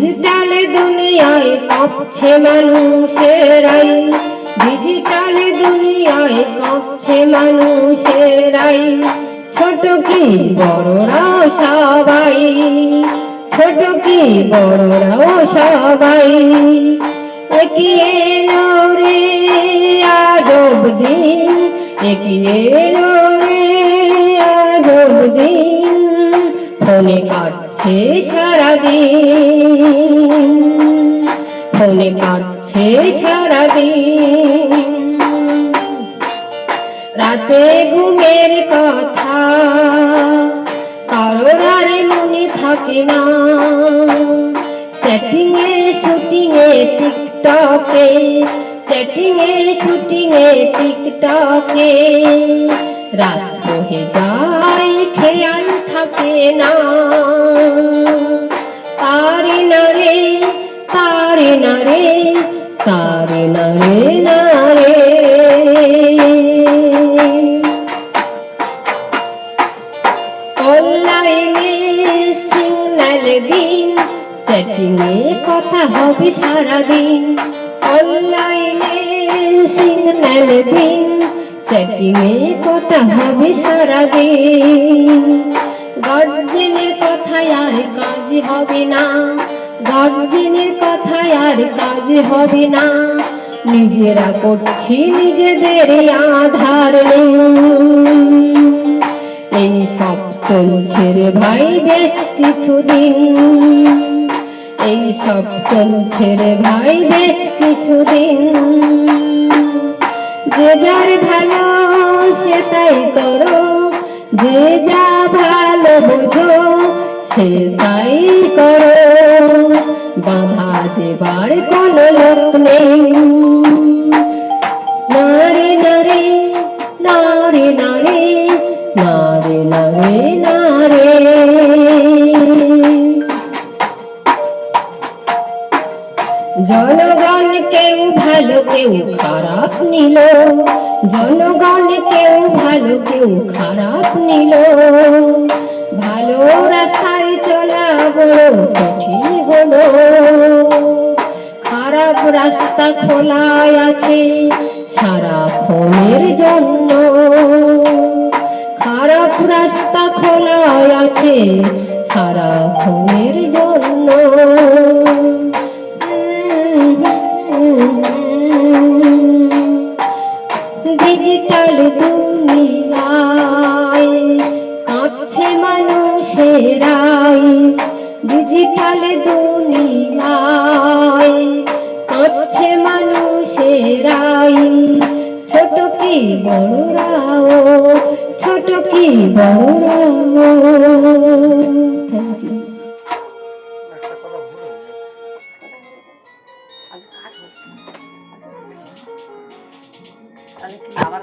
Digital দুনিয়ায় কাঁপছে মানুষেরাই। ডিজিটাল দুনিয়ায় কাঁপছে মানুষেরাই। ছোট কি বড়রাও সবাই? ছোট কি বড়রাও সবাই? এগিয়ে এলো রে আজব দিন। এগিয়ে এলো রে আজব দিন। ফোনে কাটছে সারাদিন ফোনে কাটছে সারাদিন। রাতে ঘুমের কথা কারোর আর মনে থাকে না। চ্যাটিং এ শুটিং এ টিকটকে চ্যাটিং এ শুটিং এ টিকটকে। রাত বহে যায়, খেয়াল থাকে না। তারে না রে না রে। অনলাইনে সিগন্যাল দিন চ্যাটিং এ কথা হবে সারাদিন। অনলাইনে সিগন্যাল দিন চ্যাটিং এ কথা হবে সারাদিন। গার্জেনের কথায় আর কাজ হবে না। গার্জেনের কথায় আর কাজ হবে না। নিজেরা করছি নিজেদের আধার এই সব চলছে রে ভাই, বেশ কিছুদিন। এই সব চলছে রে ভাই, বেশ কিছুদিন। যে যার ভালো, সে তাই করো। যে যা ভালো বোঝো। সে তাই করো। বাধা দেবার কোনো লোক নেই। নারে নারে নারে নারে নারে নারে নারে। জনগণ কেউ ভালো, কেউ খারাপ নিল। জনগণ কেউ ভালো, কেউ খারাপ নিল। বড় হলো খারাপ রাস্তা খোলাই আছে, সারা ফোনের জন্য। খারাপ রাস্তা খোলাই আছে, সারা ফোনের জন্য। ডিজিটাল দুনিয়ায় কাঁপছে মানুষেরাই। ডিজিটাল দুনিয়ায় কাঁপছে মানুষেরাই। ছোট কি বড়রাও ছোট কি বড়রাও। আবার